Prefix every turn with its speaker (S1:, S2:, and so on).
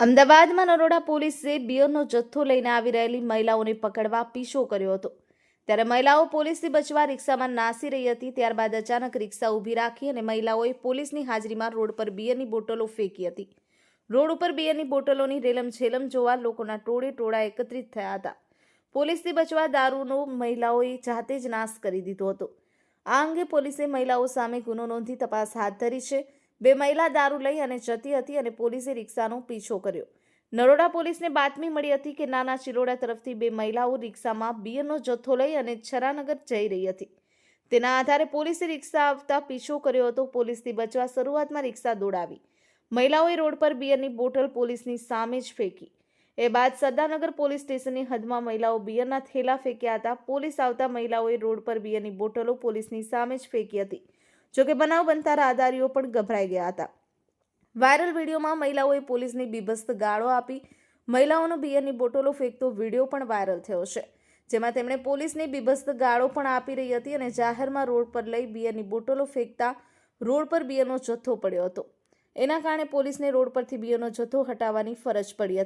S1: અમદાવાદમાં નરોડા પોલીસે બિયરનો જથ્થો લઈને આવી રહેલી મહિલાઓને પકડવા પીછો કર્યો હતો. ત્યારે મહિલાઓ પોલીસથી બચવા રિક્ષામાં નાસી રહી હતી, ત્યારબાદ અચાનક રિક્ષા ઊભી રાખી અને મહિલાઓએ પોલીસની હાજરીમાં રોડ પર બિયરની બોટલો ફેંકી હતી. રોડ ઉપર બિયરની બોટલોની રેલમ છેલમ જોવા લોકોના ટોળે ટોળા એકત્રિત થયા હતા. પોલીસથી બચવા દારૂનો મહિલાઓએ જાતે જ નાશ કરી દીધો હતો. આ અંગે પોલીસે મહિલાઓ સામે ગુનો નોંધી તપાસ હાથ ધરી છે. બે મહિલા દારૂ લઈ અને જતી હતી અને પોલીસે રિક્ષાનો પીછો કર્યો. નરોડા પોલીસને બાતમી મળી હતી કે નાના ચિલોડા તરફથી બે મહિલાઓ રિક્ષામાં બિયરનો જથ્થો લઈ અને છરાનગર જઈ રહી હતી. તેના આધારે પોલીસે રિક્ષા આવતા પીછો કર્યો હતો. પોલીસથી બચવા શરૂઆતમાં રિક્ષા દોડાવી. મહિલાઓએ રોડ પર બિયરની બોટલ પોલીસની સામે જ ફેંકી. એ બાદ સરદારનગર પોલીસ સ્ટેશનની હદમાં મહિલાઓ બિયરના થેલા ફેંક્યા હતા. પોલીસ આવતા મહિલાઓએ રોડ પર બિયરની બોટલો પોલીસની સામે જ ફેંકી હતી. જોકે બનાવ બનતા રાહદારીઓ પણ ગભરાઈ ગયા હતા. વાયરલ વિડીયોમાં મહિલાઓએ પોલીસની બીભસ્ત ગાળો આપી, મહિલાઓનો બિયરની બોટલો ફેંકતો વીડિયો પણ વાયરલ થયો છે, જેમાં તેમણે પોલીસની બીભસ્ત ગાળો પણ આપી રહી હતી અને જાહેરમાં રોડ પર લઈ બિયરની બોટલો ફેંકતા રોડ પર બિયરનો જથ્થો પડ્યો હતો. એના કારણે પોલીસને રોડ પરથી બિયરનો જથ્થો હટાવવાની ફરજ પડી હતી.